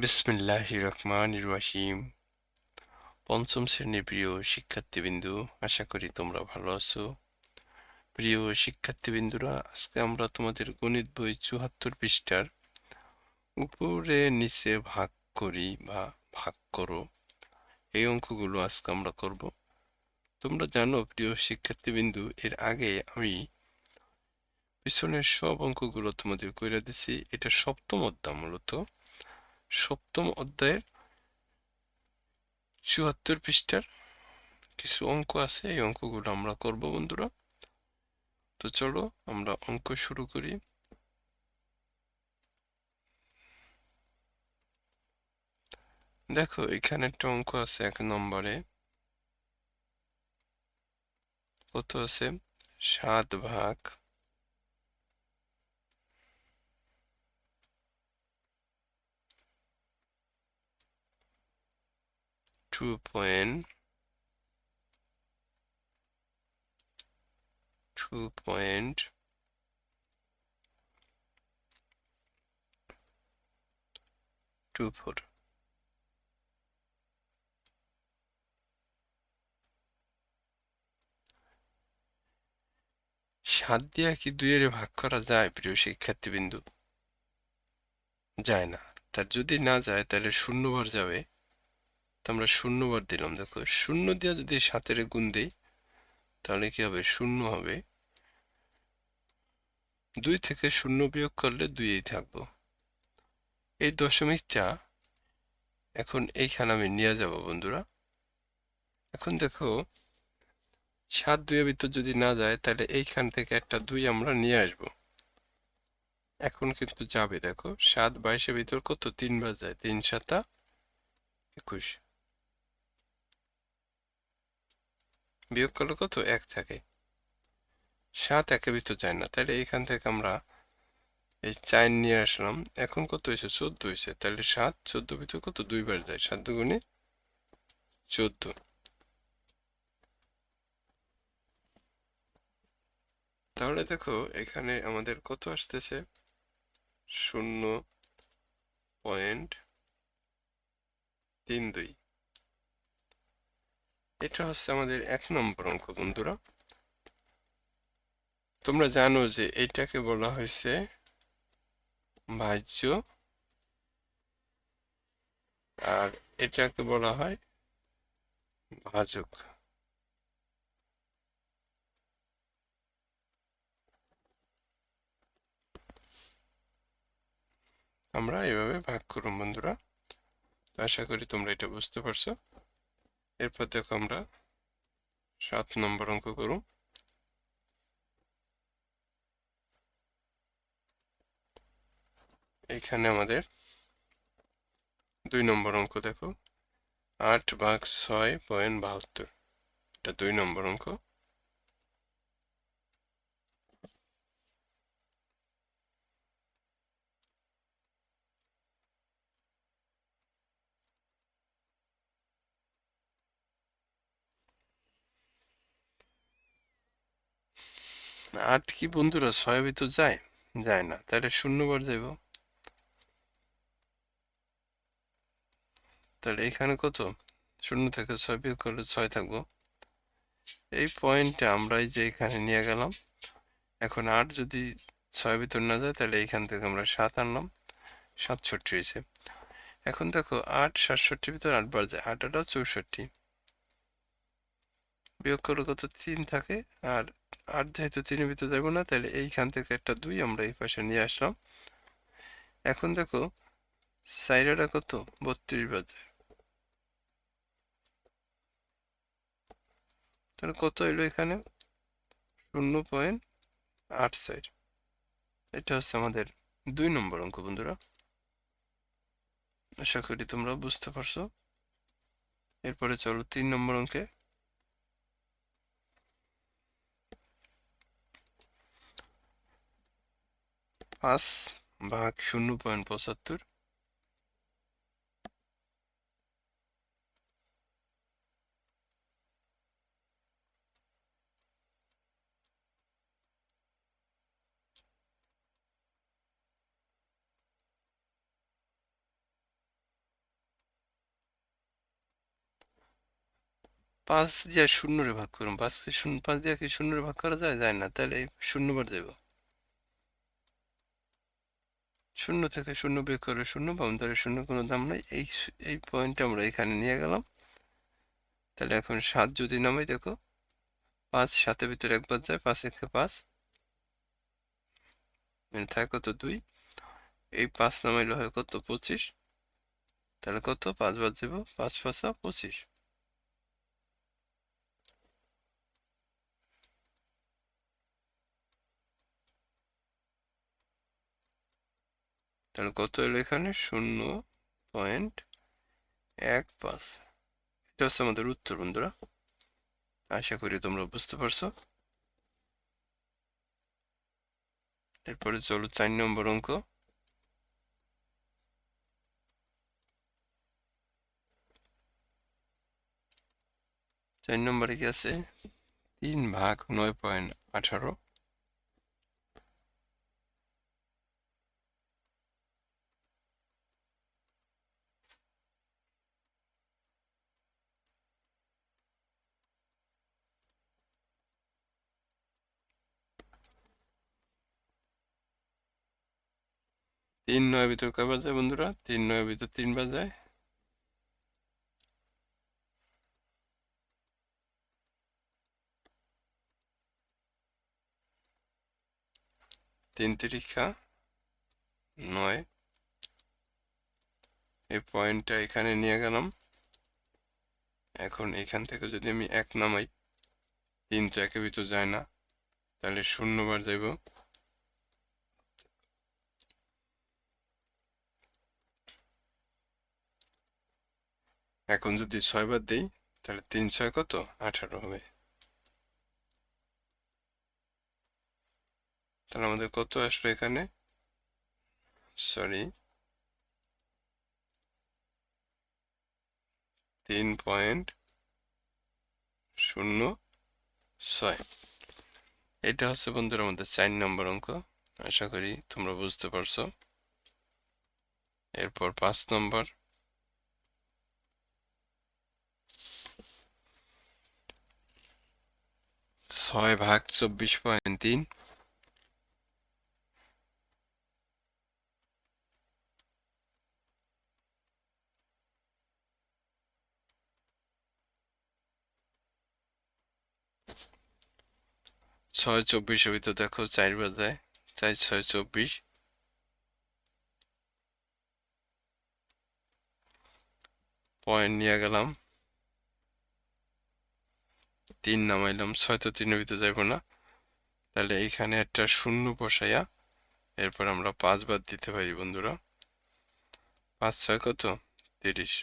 বিসমিল্লাহ রহমান রহিম পঞ্চম শ্রেণির প্রিয় শিক্ষার্থীবিন্দু, আশা করি তোমরা ভালো আছো। প্রিয় শিক্ষার্থীবিন্দুরা, আজকে আমরা তোমাদের গণিত বই চুয়াত্তর পৃষ্ঠার উপরে নিচে ভাগ করি বা ভাগ করো। এই অঙ্কগুলো আজকে আমরা করব। তোমরা জানো, প্রিয় শিক্ষার্থীবিন্দু, এর আগে আমি পিছনের সব অঙ্কগুলো তোমাদের কইরা দিছি। এটা সপ্তম অধ্যায় মূলত। সপ্তম অধ্যায়ের চুয়াত্তর পৃষ্ঠার কিছু অঙ্ক আছে, এই অঙ্কগুলো আমরা করব বন্ধুরা। তো চলো আমরা অঙ্ক শুরু করি। দেখো, এখানে একটা অঙ্ক আছে এক নম্বরে। কত আছে? সাত ভাগ two point two point two four সাত দিয়া কি দুইয়ের ভাগ করা যায়, প্রিয় শিক্ষার্থীবৃন্দু? যায় না। তার যদি না যায়, তাহলে শূন্যবার যাবে। তো আমরা শূন্যবার দিলাম। দেখো, শূন্য দিয়ে যদি সাতের গুণ দিই, তাহলে কি হবে? শূন্য হবে। দুই থেকে শূন্য বিয়োগ করলে দুইই থাকব। এই দশমিকটা এখন এইখানে আমি নিয়ে যাব বন্ধুরা। এখন দেখো, সাত দুইয়ের ভিতর যদি না যায়, তাহলে এইখান থেকে একটা দুই আমরা নিয়ে আসব। এখন কিন্তু যাবে, দেখো, সাত বাইশের ভিতর কত? তিনবার যায়, তিন সাতা একুশ। বিয়োগ করলে কত এক থাকে। সাত একে ভিতর যায় না। তাহলে এখান থেকে আমরা এই চার নিয়ে আসলাম। এখন কত হয়েছে? চোদ্দ হয়েছে। তাহলে সাত, চোদ্দ ভিতর কত? দুইবার যায়। সাত দুগুণে চোদ্দ। তাহলে দেখো, এখানে আমাদের কত আসতেছে? শূন্য পয়েন্ট তিন দুই। এটা হচ্ছে আমাদের এক নম্বর অঙ্ক, বন্ধুরা। তোমরা জানো যে এটাকে বলা হয়েছে ভাজ্য আর এটাকে বলা হয় ভাজক আমরা এভাবে ভাগ করুন, বন্ধুরা। আশা করি তোমরা এটা বুঝতে পারছ। এরপর দেখো আমরা সাত নম্বর অঙ্ক করু এখানে আমাদের দুই নম্বর অঙ্ক দেখো। আট ভাগ ছয় পয়েন্ট বাহাত্তর। এটা দুই নম্বর অঙ্ক। আট কি বন্ধুরা? ছয় ভিতর যায়। যায় না। তাহলে শূন্য শূন্যবার যাইব। তাহলে এখানে কত? শূন্য থেকে, ছয় বিয়োগ করলে ছয় থাকব। এই পয়েন্টটা আমরা এই যে এখানে নিয়ে গেলাম। এখন আট যদি ছয় ভিতর না যায়, তাহলে এইখান থেকে আমরা সাত আনলাম। সাতষট্টি হয়েছে। এখন দেখো, আট সাতষট্টির ভিতর আট বার যায়। আট আটা চৌষট্টি। বিয়োগ কত তিন থাকে। আর আট যেহেতু তিনের ভিতরে যাব না, তাহলে এইখান থেকে একটা দুই আমরা এই পাশে নিয়ে আসলাম। এখন দেখো সাইডাটা কত? বত্রিশ বাজে। তাহলে কত এলো এখানে? শূন্য পয়েন্ট আট সাইড এটা হচ্ছে আমাদের দুই নম্বর অঙ্ক, বন্ধুরা। আশা করি তোমরা বুঝতে পারছ। এরপরে চলো তিন নম্বর অঙ্কে। পাঁচ ভাগ শূন্য পয়েন্ট পঁচাত্তর। পাঁচ দিয়ে শূন্যরে ভাগ করুন। পাঁচ শূন্য, পাঁচ দিয়ে কি শূন্যরে ভাগ করা যায়? যায় না। তাহলে শূন্যবার যাব শূন্য থেকে শূন্য বের করে শূন্য তাহলে শূন্য কোনো দাম নাই। এই এই পয়েন্টটা আমরা এখানে নিয়ে গেলাম। তাহলে এখন সাত যদি নামাই, দেখো, পাঁচ সাতের ভিতরে একবার যায়, পাঁচ একে পাঁচ। মানে থাকে কত? দুই। এই পাঁচ নামাইলে হয় কত? পঁচিশ। তাহলে কত? পাঁচ বার দেব পাঁচ পাঁচা পঁচিশ। তাহলে কত এলো এখানে? শূন্য পয়েন্ট এক পাঁচ। এটা হচ্ছে আমাদের উত্তর, বন্ধুরা। আশা করি তোমরা বুঝতে পারছ। এরপরে চলো চার নম্বর অঙ্ক। চার নম্বরে কি আছে? তিন ভাগ নয় পয়েন্ট আঠারো। তিন নয় ভিতর কয় বাজায়, বন্ধুরা। তিন নয় ভিতর তিন বাজায়। তিন তিরিক্ষা নয়। এই পয়েন্টটা এখানে নিয়ে গেলাম। এখন এখান থেকে যদি আমি এক নামাই, তিন তো একের ভিতর যায় না, তাহলে শূন্যবার যাইব। এখন যদি ছয় ছয়বার দিই, তাহলে তিন ছয় কত? আঠারো হবে। তাহলে আমাদের কত আসলো এখানে? সরি তিন পয়েন্ট শূন্য ছয়। এটা হচ্ছে বন্ধুরা আমাদের চার নম্বর অঙ্ক। আশা করি তোমরা বুঝতে পারছ। এরপর পাঁচ নম্বর। ছয় ভাগ চব্বিশ পয়েন্ট তিন। ছয় চব্বিশ চব্বিশের ভিতর দেখো চার বাজায় চার ছয় চব্বিশ। পয়েন্ট নিয়ে গেলাম। তিন নামাইলাম ছয় তো তিনের ভিতরে যাইব না। তাহলে এইখানে একটা শূন্য বসাইয়া এরপর আমরা পাঁচ বাদ দিতে পারি বন্ধুরা। পাঁচ ছয় কত? তিরিশ।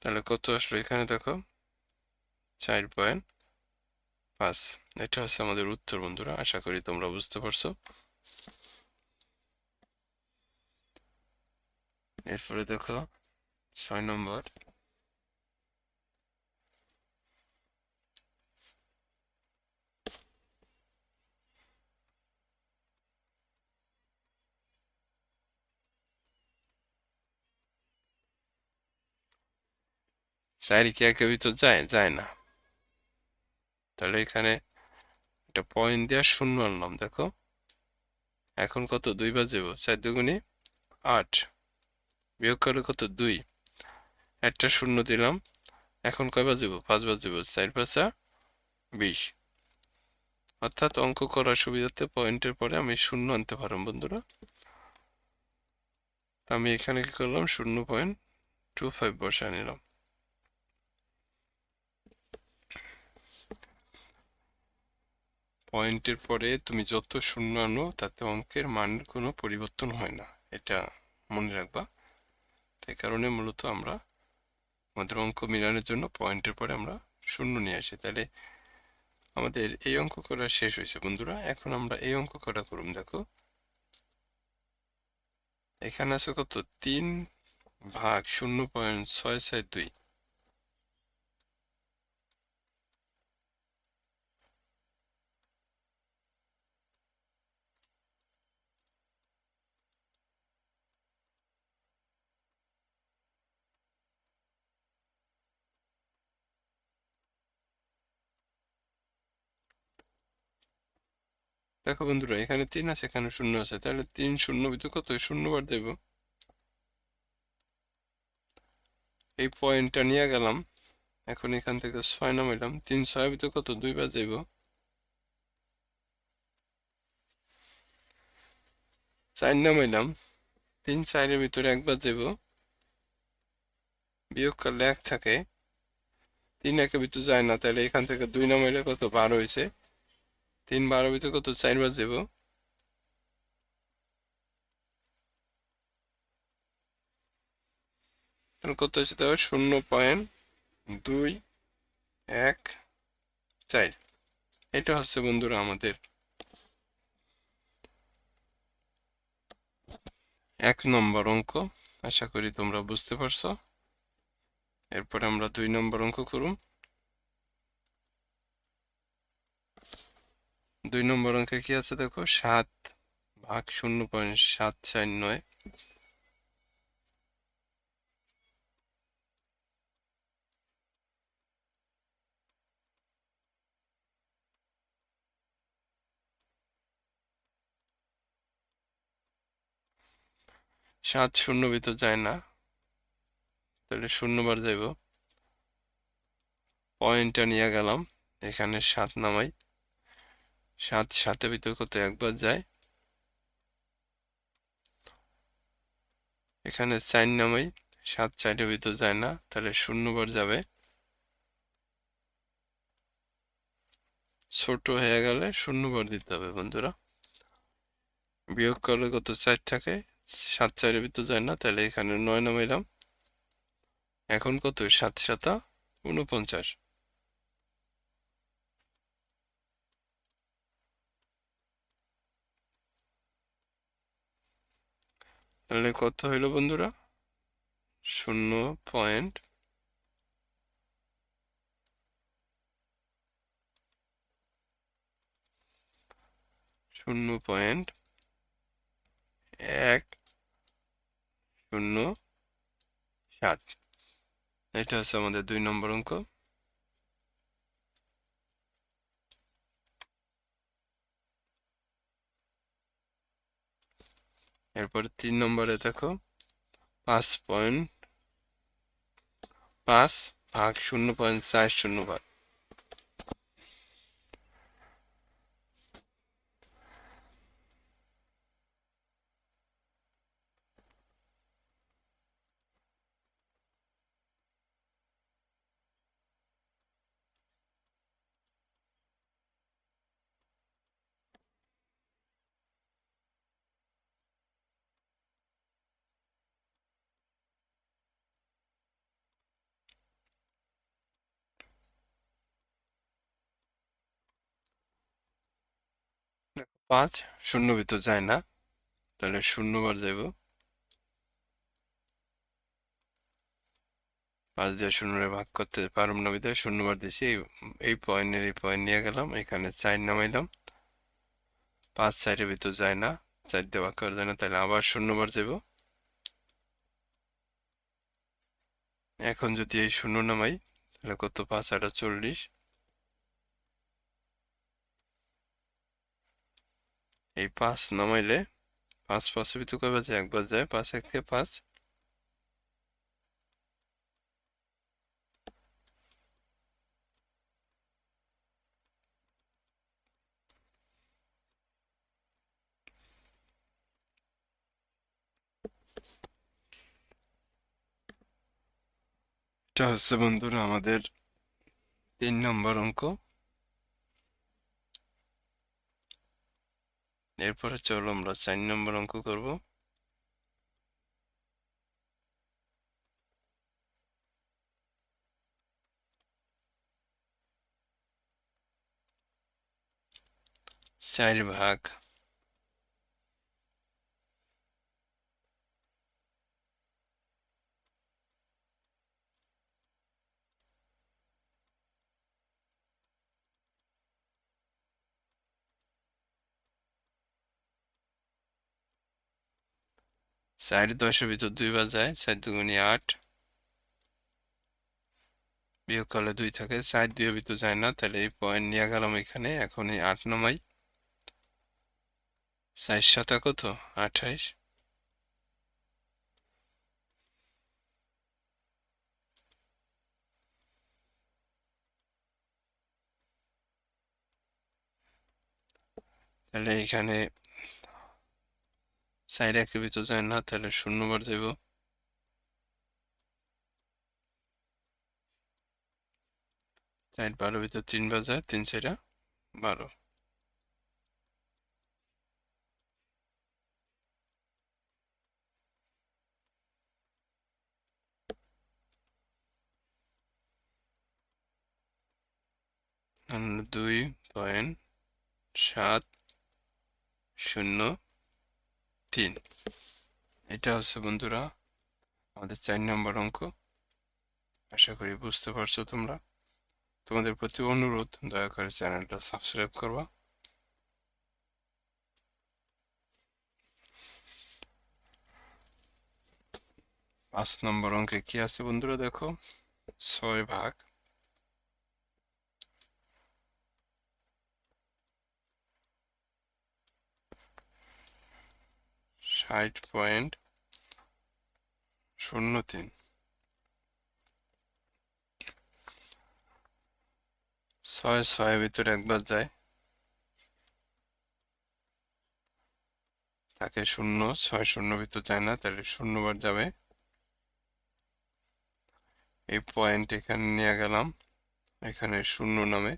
তাহলে কত আসলো এখানে দেখো? চার পয়েন্ট পাঁচ। এটা হচ্ছে আমাদের উত্তর বন্ধুরা, আশা করি তোমরা বুঝতে পারছ। এরপরে দেখো ছয় নম্বর। চার কি একের ভিতর যায়? যায় না। তাহলে এখানে একটা পয়েন্ট দেওয়া শূন্য আনলাম, দেখো। এখন কত? দুই বাজেব চার দুগুণে আট। বিয়োগ করে কত? দুই। একটা শূন্য দিলাম। এখন কয় বাজেব? পাঁচ বাজেব, চার পাঁচা বিশ। অর্থাৎ অঙ্ক করার সুবিধাতে পয়েন্টের পরে আমি শূন্য আনতে পারলাম, বন্ধুরা। আমি এখানে কি করলাম? শূন্য পয়েন্ট টু ফাইভ বসে নিলাম। পয়েন্টের পরে তুমি যত শূন্য আনো, তাতে অঙ্কের মানের কোনো পরিবর্তন হয় না। এটা মনে রাখবা। তাই কারণে মূলত আমরা আমাদের অঙ্ক মিলানোর জন্য পয়েন্টের পরে আমরা শূন্য নিয়ে আসি। তাহলে আমাদের এই অঙ্ক করা শেষ হয়েছে বন্ধুরা। এখন আমরা এই অঙ্ক করা করুন দেখো। এখানে আছে কত? তিন ভাগ শূন্য পয়েন্ট ছয় ছয় দুই। দেখো বন্ধুরা, এখানে তিন আছে, এখানে শূন্য আছে। তাহলে তিন শূন্য ভিতরে কত? শূন্য বার দেব। এই পয়েন্টটা নিয়ে গেলাম। এখন এখান থেকে ছয় নামাইলাম। তিন ছয় ভিতরে কত? দুইবার যাইব চার নামাইলাম। তিন চারের ভিতরে একবার যাব বিয়োগ করলে এক থাকে। তিন একের ভিতর যায় না। তাহলে এখান থেকে দুই নামাইলে কত? বারো হয়েছে। তিন বারো ভিতরে কত? চারবার যাব কত হচ্ছে তবে শূন্য পয়েন্ট দুই, এক, চার। এটা হচ্ছে বন্ধুরা আমাদের এক নম্বর অঙ্ক। আশা করি তোমরা বুঝতে পারছ। এরপরে আমরা দুই নম্বর অঙ্ক করুম দুই নম্বর অঙ্কে কি আছে দেখো? সাত ভাগ শূন্য পয়েন্ট সাত চার নয়। সাত শূন্য ভিতর যায় না, তাহলে শূন্যবার যাইব। পয়েন্টটা নিয়ে গেলাম, এখানে সাত নামাই। সাত, সাতের ভিতর কত একবার যায়? এখানে চার নামাই সাত, চারের ভিতর যায় না, তাহলে শূন্যবার যাবে। ছোট হয়ে গেলে শূন্যবার দিতে হবে বন্ধুরা। বিয়োগ করলে কত? চার থাকে। সাত, চারের ভিতর যায় না, তাহলে এখানে নয় নামাইলাম। এখন কত? সাত, সাতা উনপঞ্চাশ তাহলে কত হইল, বন্ধুরা। শূন্য পয়েন্ট। শূন্য পয়েন্ট। এক, শূন্য, সাত। এটা হচ্ছে আমাদের দুই নম্বর অঙ্ক। এরপরে তিন নম্বরে দেখো পাঁচ পয়েন্ট পাঁচ ভাগ শূন্য পয়েন্ট চার শূন্য ভাগ পাঁচ, শূন্য ভিতর যায় না। তাহলে শূন্যবার যাইব পাঁচ দিয়ে শূন্যরে ভাগ করতে পারব না বিধায় শূন্যবার দিছি। এই এই পয়েন্টের এই পয়েন্ট নিয়ে গেলাম। এখানে চার নামাইলাম। পাঁচ চারের ভিতর যায় না। চার দিয়ে ভাগ করা যায় না। তাহলে আবার শূন্যবার যাব এখন যদি এই শূন্য নামাই, তাহলে কত? পাঁচ, আটা, চল্লিশ। এই পাঁচ নামাইলে পাঁচ পাঁচের ভিতর কয়বার যায় একবার যায় পাঁচ, একে পাঁচ। এটা হচ্ছে বন্ধুরা আমাদের তিন নম্বর অঙ্ক। এরপরে চলো আমরা চার নম্বর অঙ্ক করব। চার ভাগ। চার দশের ভিতর দুইবার যায় চার দুগুনি আট বিয়োগ করলে দুই থাকে চার দুইয়ের ভিতর যায় না তাহলে এই পয়েন্ট নিয়ে গেলাম এখানে এখন এই আট নামাই চার সাতা কত আঠাইশ তাহলে এখানে চার একের ভিতর যায় না, তাহলে শূন্যবার যাইব। চার বারো, ভিতর তিনবার যায় তিন চাইরা বারো। দুই, পয়েন্ট সাত, শূন্য। তিন। এটা হচ্ছে বন্ধুরা, আমাদের চার নম্বর অঙ্ক। আশা করি বুঝতে পারছ তোমরা। তোমাদের প্রতি অনুরোধ, দয়া করে চ্যানেলটা সাবস্ক্রাইব করবা। পাঁচ নম্বর অঙ্কে কি আছে বন্ধুরা দেখো? ছয় ভাগ। ষাট পয়েন্ট শূন্য তিন। ছয়, ছয়ের ভিতরে একবার যায়। তাকে শূন্য, ছয় শূন্য ভিতর যায় না, তাহলে শূন্যবার যাবে। এই পয়েন্ট এখানে নিয়ে গেলাম। এখানে শূন্য নামে।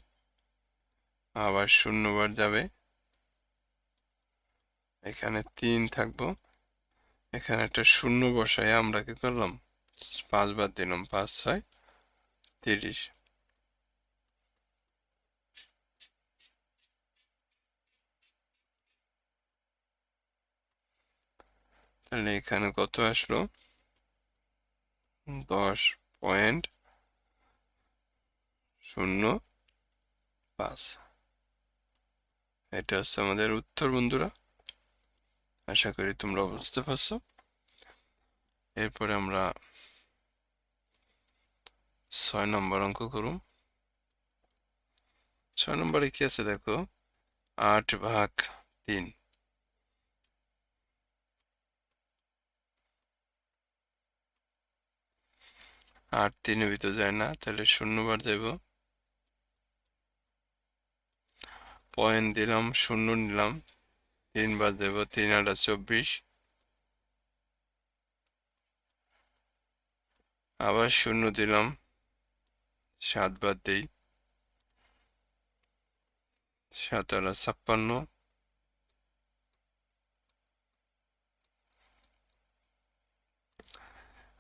আবার শূন্যবার যাবে। এখানে তিন থাকব। এখানে একটা শূন্য বসাই আমরা কি করলাম? পাঁচ বার দিলাম, পাঁচ, ছয়, তিরিশ। তাহলে এখানে কত আসলো? দশ পয়েন্ট শূন্য পাঁচ। এটা হচ্ছে আমাদের উত্তর, বন্ধুরা। আশা করি তোমরা বুঝতে পারছ। এরপরে আমরা ছয় নম্বর অঙ্ক করুন। ছয় নম্বরে কি আছে দেখো? আট ভাগ তিন। আট তিনের ভিতর যায় না, তাহলে শূন্যবার যাইব পয়েন্ট দিলাম, শূন্য নিলাম। তিনবার দেব, তিন আটা চব্বিশ। আবার শূন্য দিলাম সাতবার দেই। সাত আটা ছাপ্পান্ন।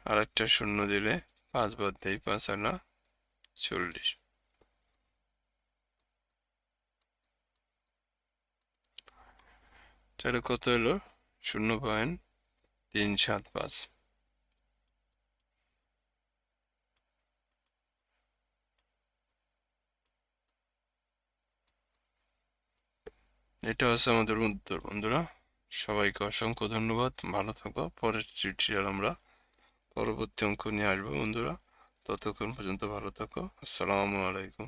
আর একটা শূন্য দিলে পাঁচবার দেই, পাঁচ আনা চল্লিশ। তাহলে কত এলো? শূন্য পয়েন্ট তিন সাত পাঁচ। এটা হচ্ছে আমাদের উত্তর, বন্ধুরা। সবাইকে অসংখ্য ধন্যবাদ। ভালো থাকো। পরের টিউটোরিয়াল আমরা পরবর্তী অঙ্ক নিয়ে আসব, বন্ধুরা। ততক্ষণ পর্যন্ত ভালো থাকো। আসসালামু আলাইকুম।